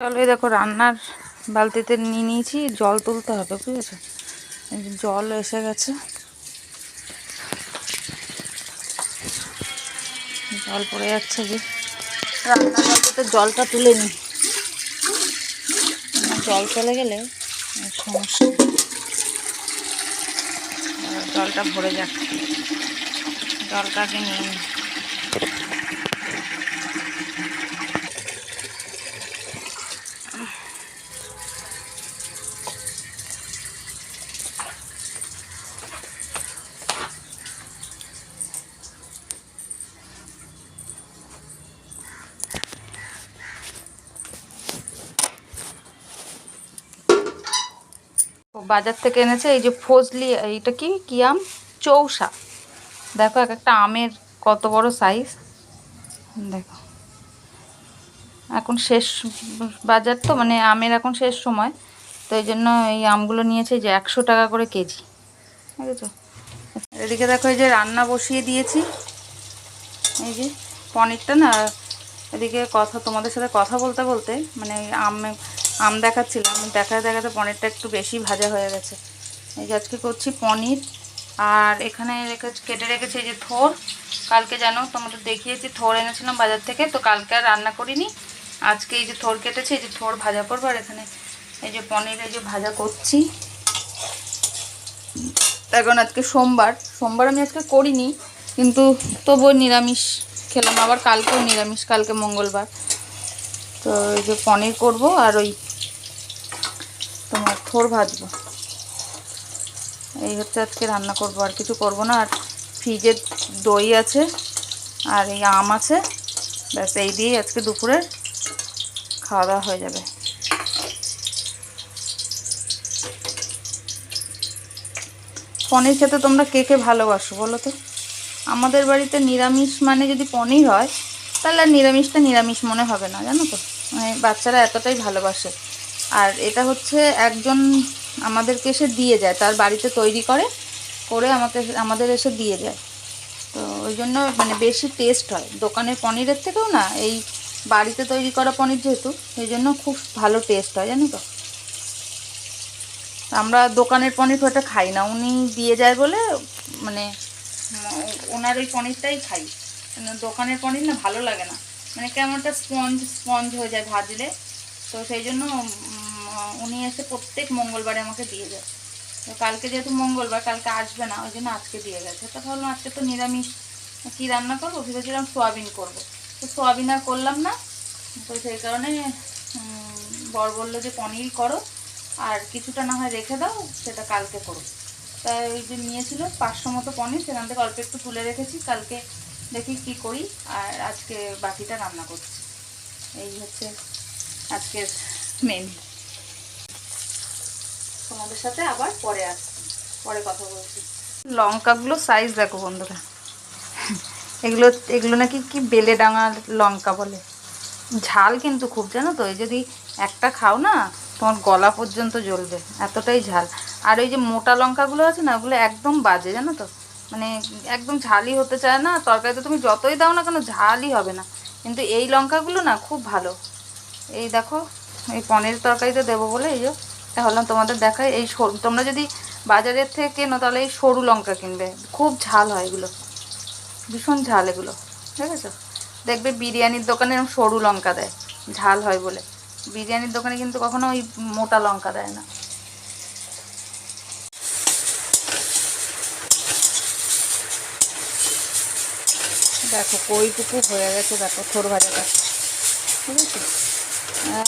চলো দেখো রান্নার বালতিতে নিয়ে নিয়েছি, জল তুলতে হবে, বুঝেছ? জল এসে গেছে। জল পড়ে যাচ্ছে যে। রান্নার বালতিতে জলটা তুলে নি। জল চলে গেলে সমস্যা জলটা ভরে যাক। জলটাকে নিয়ে নিই বাজার থেকে এনেছে, এই যে ফজলি, এইটা কি? কি আম? চৌসা। দেখো, এক একটা আমের কত বড় সাইজ দেখো। এখন শেষ বাজার তো মানে আমের এখন শেষ সময়। তো এই জন্য এই আমগুলো নিয়েছে যে একশো টাকা করে কেজি। বুঝেছ এদিকে দেখো, এই যে রান্না বসিয়ে দিয়েছি। এই যে পনিরটা না, এদিকে কথা, তোমাদের সাথে কথা বলতে বলতে মানে আম আম দেখাচ্ছিলাম, দেখাতে দেখাতে পনিরটা একটু বেশি ভাজা হয়ে গেছে। এই যে আজকে করছি পনির, আর এখানে কেটে রেখেছি যে থোর। কালকে জানো তোমাদের দেখিয়েছি, থোর এনেছিলাম বাজার থেকে, তো কালকে আর রান্না করিনি। আজকে এই যে থোর কেটেছি, এই যে থোর ভাজা করব, আর এখানে এই যে পনির, এই যে ভাজা করছি। এখন আজকে সোমবার সোমবার আমি আজকে করিনি, কিন্তু তবুও নিরামিষ খেলাম, আবার কালকেও নিরামিষ, কালকে মঙ্গলবার। তো এই যে পনির করব, আর ওই থোর ভাজবো। এই হচ্ছে আজকে রান্না করব, আর কিছু করব না। আর ফ্রিজে দই আছে, আর এই আম আছে। ব্যাস, এই দিয়েই আজকে দুপুরে খাওয়া দাওয়া হয়ে যাবে। পনির খেতে তোমরা কে কে ভালোবাসো বলো তো? আমাদের বাড়িতে নিরামিষ মানে যদি পনির হয়, তাহলে আর নিরামিষটা নিরামিষ মনে হবে না, জানো তো? মানে বাচ্চারা এতটাই ভালোবাসে। আর এটা হচ্ছে একজন আমাদেরকে এসে দিয়ে যায়, তার বাড়িতে তৈরি করে করে আমাকে আমাদের এসে দিয়ে যায়। তো ওই জন্য মানে বেশি টেস্ট হয়। দোকানের পনিরের থেকেও না, এই বাড়িতে তৈরি করা পনির যেহেতু সেই জন্য খুব ভালো টেস্ট হয়, জানো তো। আমরা দোকানের পনির ওটা খাই না। উনি দিয়ে যায় বলে মানে ওনার ওই পনিরটাই খাই। দোকানের পনির না ভালো লাগে না। মানে কেমন একটা স্পঞ্জ স্পঞ্জ হয়ে যায় ভাজলে। তো সেই জন্য উনি এসে প্রত্যেক মঙ্গলবারে আমাকে দিয়ে যায়। তো কালকে যেহেতু মঙ্গলবার, কালকে আসবে না, ওই জন্য আজকে দিয়ে গেছে। তো ভাবলাম আজকে তো নিরামিষ, কী রান্না করব? ভেবেছিলাম সোয়াবিন করব। তো সোয়াবিন আর করলাম না। তো সেই কারণে বর বলল যে, পনির করো, আর কিছুটা না হয় রেখে দাও, সেটা কালকে করো। তাই ওই যে নিয়েছিল পাঁচশো মতো পনির, সেখান থেকে অল্প একটু তুলে রেখেছি। কালকে দেখি কি করি, আর আজকে বাকিটা রান্না করছি। এই হচ্ছে আজকের মেনু তোমাদের সাথে আবার পরে আসছি। পরে কথা বলছি। লঙ্কাগুলো সাইজ দেখো বন্ধুরা। এগুলো এগুলো নাকি কি বেলে ডাঙার লঙ্কা বলে। ঝাল কিন্তু খুব, জানো তো? এই যদি একটা খাও না, তোমার গলা পর্যন্ত জ্বলবে। এতটাই ঝাল। আর ওই যে মোটা লঙ্কাগুলো আছে না, ওগুলো একদম বাজে, জানো তো? মানে একদম ঝালই হতে চায় না। তরকারিতে তুমি যতই দাও না কেন, ঝালই হবে না। কিন্তু এই লঙ্কাগুলো না, খুব ভালো। এই দেখো, এই পনির তরকারিতে দেবো বলে এই যে তাহলে তোমাদের দেখাই। এই তোমরা যদি বাজারের থেকে কেনো, তাহলে এই সরু লঙ্কা কিনবে। খুব ঝাল হয় এগুলো। ভীষণ ঝাল এগুলো। ঠিক আছে দেখবে বিরিয়ানির দোকানে সরু লঙ্কা দেয়। ঝাল হয় বলে। বিরিয়ানির দোকানে কিন্তু কখনো ওই মোটা লঙ্কা দেয় না। দেখো, কইটুকু হয়ে গেছে, দেখো থোর ভাজাটা ঠিক আছে?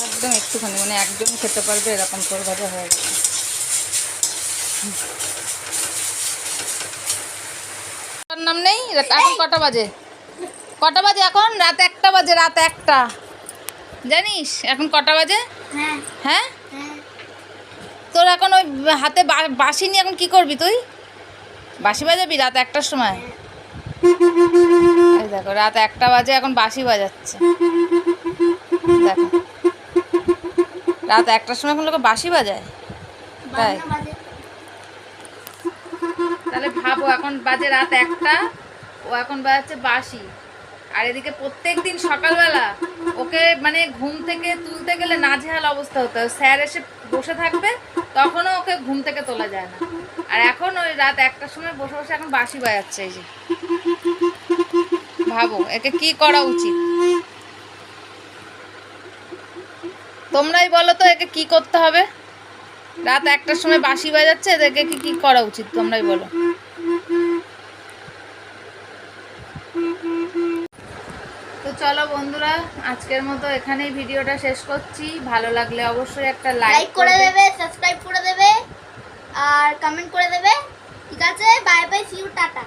একদম একটুখানি মানে একজন খেতে পারবে এরকম থোর ভাজা হয়ে গেছে। তার নাম নেই? এখন কটা বাজে? কটা বাজে এখন? রাত একটা বাজে রাত একটা। জানিস এখন কটা বাজে? হ্যাঁ। হ্যাঁ? হ্যাঁ। তোর এখন ওই হাতে বা- বাঁশি নিয়ে এখন কি করবি তুই? বাসি বাজাবি রাত একটার সময়? দেখো রাত একটা বাজে এখন বাসি বাজাচ্ছে। দেখো। রাত একটার সময় এখন লোকে বাঁশি বাজায়? তাই? তাহলে ভাবো, এখন বাজে রাত একটা, ও এখন বাজাচ্ছে বাঁশি। আর এদিকে প্রত্যেক দিন সকালবেলা ওকে মানে ঘুম থেকে তুলতে গেলে নাজেহাল অবস্থা হতো স্যার এসে বসে থাকবে, তখনও ওকে ঘুম থেকে তোলা যায় না। আর এখন ওই রাত একটার সময় বসে বসে এখন বাঁশি বাজাচ্ছে এই যে। ভাবো, একে কি করা উচিত? তোমরাই বলো তো একে কি করতে হবে? রাত একটার সময় বাঁশি বাজাচ্ছে এদেরকে কি কি করা উচিত? তোমরাই বলো। তো চলো বন্ধুরা আজকের মতো এখানেই ভিডিওটা শেষ করছি। ভালো লাগলে অবশ্যই একটা লাইক লাইক করে দেবে সাবস্ক্রাইব করে দেবে আর কমেন্ট করে দেবে। ঠিক আছে বাই বাই সিউ টাটা।